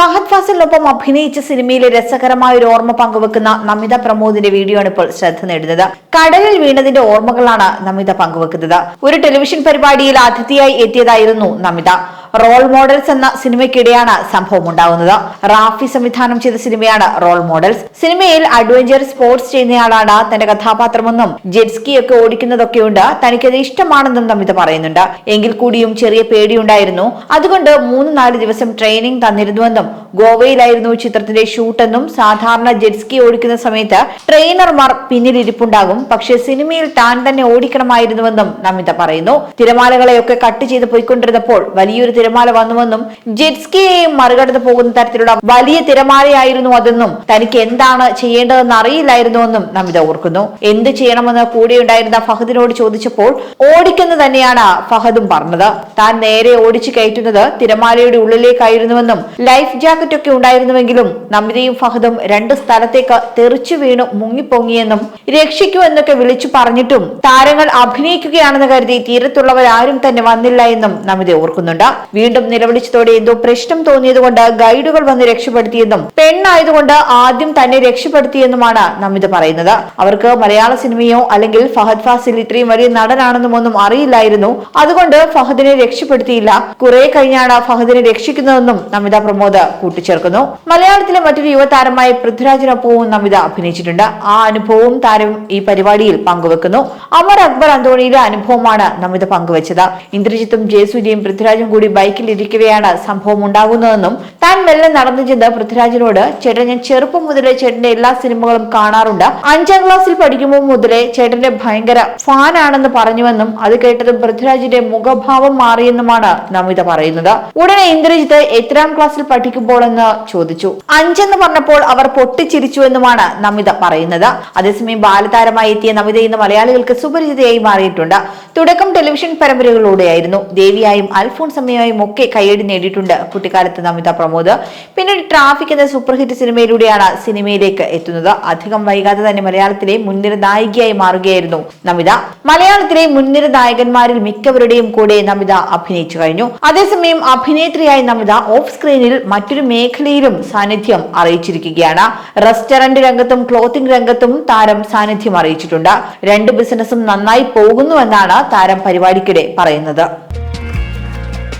ഫഹദ് ഫാസിലിനൊപ്പം അഭിനയിച്ച സിനിമയിലെ രസകരമായ ഒരു ഓർമ്മ പങ്കുവെക്കുന്ന നമിത പ്രമോദിന്റെ വീഡിയോ ആണ് ഇപ്പോൾ ശ്രദ്ധ നേടുന്നത്. കടലിൽ വീണതിന്റെ ഓർമ്മകളാണ് നമിത പങ്കുവെക്കുന്നത്. ഒരു ടെലിവിഷൻ പരിപാടിയിൽ അതിഥിയായി എത്തിയതായിരുന്നു നമിത. റോൾ മോഡൽസ് എന്ന സിനിമയ്ക്കിടെയാണ് സംഭവം ഉണ്ടാകുന്നത് റാഫി സംവിധാനം ചെയ്ത സിനിമയാണ് റോൾ മോഡൽസ്. സിനിമയിൽ അഡ്വഞ്ചർ സ്പോർട്സ് ചെയ്യുന്നയാളാണ് തന്റെ കഥാപാത്രമെന്നും ജെറ്റ്സ്കി ഒക്കെ ഓടിക്കുന്നതൊക്കെയുണ്ട് തനിക്കത് ഇഷ്ടമാണെന്നും നമിത പറയുന്നുണ്ട്. എങ്കിൽ കൂടിയും ചെറിയ പേടിയുണ്ടായിരുന്നു. അതുകൊണ്ട് മൂന്ന് നാല് ദിവസം ട്രെയിനിങ് തന്നിരുന്നുവെന്നും ഗോവയിലായിരുന്നു ചിത്രത്തിന്റെ ഷൂട്ടെന്നും സാധാരണ ജെറ്റ്സ്കി ഓടിക്കുന്ന സമയത്ത് ട്രെയിനർമാർ പിന്നിൽ ഇരിപ്പുണ്ടാകും. പക്ഷേ സിനിമയിൽ താൻ തന്നെ ഓടിക്കണമായിരുന്നുവെന്നും നമിത പറയുന്നു. തിരമാലകളെയൊക്കെ കട്ട് ചെയ്ത് പോയിക്കൊണ്ടിരുന്നപ്പോൾ വലിയൊരു തിരമാല വന്നുവെന്നും ജെറ്റ്സ്കിയെയും മറികടന്ന് പോകുന്ന തരത്തിലുള്ള വലിയ തിരമാലയായിരുന്നു അതെന്നും തനിക്ക് എന്താണ് ചെയ്യേണ്ടതെന്ന് അറിയില്ലായിരുന്നുവെന്നും നമിത ഓർക്കുന്നു. എന്ത് ചെയ്യണമെന്ന് കൂടെയുണ്ടായിരുന്ന ഫഹദിനോട് ചോദിച്ചപ്പോൾ ഓടിക്കുന്നു തന്നെയാണ് ഫഹദും പറഞ്ഞത്. താൻ നേരെ ഓടിച്ചു കയറ്റുന്നത് തിരമാലയുടെ ഉള്ളിലേക്കായിരുന്നുവെന്നും ലൈഫ് ജാക്കറ്റ് ഒക്കെ ഉണ്ടായിരുന്നുവെങ്കിലും നമിതയും ഫഹദും രണ്ട് സ്ഥലത്തേക്ക് തെറിച്ചു വീണു മുങ്ങിപ്പൊങ്ങിയെന്നും രക്ഷിക്കൂ എന്നൊക്കെ വിളിച്ചു പറഞ്ഞിട്ടും താരങ്ങൾ അഭിനയിക്കുകയാണെന്ന് കരുതി തീരത്തുള്ളവരാരും തന്നെ വന്നില്ല എന്നും നമിത ഓർക്കുന്നുണ്ട്. വീണ്ടും നിലവിളിച്ചതോടെ എന്തോ പ്രശ്നം തോന്നിയതുകൊണ്ട് ഗൈഡുകൾ വന്ന് രക്ഷപ്പെടുത്തിയെന്നും പെണ്ണായതുകൊണ്ട് ആദ്യം തന്നെ രക്ഷപ്പെടുത്തിയെന്നുമാണ് നമിത പറയുന്നത്. അവർക്ക് മലയാള സിനിമയോ അല്ലെങ്കിൽ ഫഹദ് ഫാസിൽ ഇത്രയും വലിയ നടനാണെന്നും ഒന്നും അറിയില്ലായിരുന്നു. അതുകൊണ്ട് ഫഹദിനെ രക്ഷപ്പെടുത്തിയില്ല. കുറെ കഴിഞ്ഞാണ് ഫഹദിനെ രക്ഷിക്കുന്നതെന്നും നമിത പ്രമോദ് കൂട്ടിച്ചേർക്കുന്നു. മലയാളത്തിലെ മറ്റൊരു യുവതാരമായ പൃഥ്വിരാജിനൊപ്പവും നമിത അഭിനയിച്ചിട്ടുണ്ട്. ആ അനുഭവവും താരം ഈ പരിപാടിയിൽ പങ്കുവെക്കുന്നു. അമർ അക്ബർ അന്തോണിയിലെ അനുഭവമാണ് നമിത പങ്കുവച്ചത്. ഇന്ദ്രജിത്തും ജയസൂര്യയും പൃഥ്വിരാജും കൂടി ബൈക്കിൽ ഇരിക്കുകയാണ് സംഭവം ഉണ്ടാകുന്നതെന്നും താൻ മെല്ലെ നടന്നു ചെന്ന് പൃഥ്വിരാജിനോട് ചേട്ടൻ ഞാൻ ചെറുപ്പം മുതലേ ചേട്ടന്റെ എല്ലാ സിനിമകളും കാണാറുണ്ട്. അഞ്ചാം ക്ലാസ്സിൽ പഠിക്കുമ്പോൾ മുതലേ ചേട്ടന്റെ ഭയങ്കര ഫാനാണെന്ന് പറഞ്ഞുവെന്നും അത് കേട്ടതും പൃഥ്വിരാജിന്റെ മുഖഭാവം മാറിയെന്നുമാണ് നമിത പറയുന്നത്. ഉടനെ ഇന്ദ്രജിത്ത് എത്രാം ക്ലാസ്സിൽ പഠിക്കുമ്പോൾ എന്ന് ചോദിച്ചു. അഞ്ചെന്ന് പറഞ്ഞപ്പോൾ അവർ പൊട്ടിച്ചിരിച്ചു എന്നുമാണ് നമിത പറയുന്നത്. അതേസമയം ബാലതാരമായി എത്തിയ നമിത ഇന്ന് മലയാളികൾക്ക് സുപരിചിതയായി മാറിയിട്ടുണ്ട്. തുടക്കം ടെലിവിഷൻ പരമ്പരകളിലൂടെയായിരുന്നു. ദേവിയായും അൽഫോൺസമ്മയായും ഒക്കെ കൈയടി നേടിയിട്ടുണ്ട് കുട്ടിക്കാലത്ത് നമിത പ്രമോദ്. പിന്നീട് ട്രാഫിക് എന്ന സൂപ്പർ ഹിറ്റ് സിനിമയിലൂടെയാണ് സിനിമയിലേക്ക് എത്തുന്നത്. അധികം വൈകാതെ തന്നെ മലയാളത്തിലെ മുൻനിര നായികയായി മാറുകയായിരുന്നു നമിത. മലയാളത്തിലെ മുൻനിര നായകന്മാരിൽ മിക്കവരുടെയും കൂടെ നമിത അഭിനയിച്ചു കഴിഞ്ഞു. അതേസമയം അഭിനേത്രിയായി നമിത ഓഫ് സ്ക്രീനിൽ മറ്റൊരു മേഖലയിലും സാന്നിധ്യം അറിയിച്ചിരിക്കുകയാണ്. റെസ്റ്റോറന്റ് രംഗത്തും ക്ലോത്തിംഗ് രംഗത്തും താരം സാന്നിധ്യം അറിയിച്ചിട്ടുണ്ട്. രണ്ട് ബിസിനസ്സും നന്നായി പോകുന്നുവെന്നാണ് താരം പരിപാടിക്കിടെ പറയുന്നത്.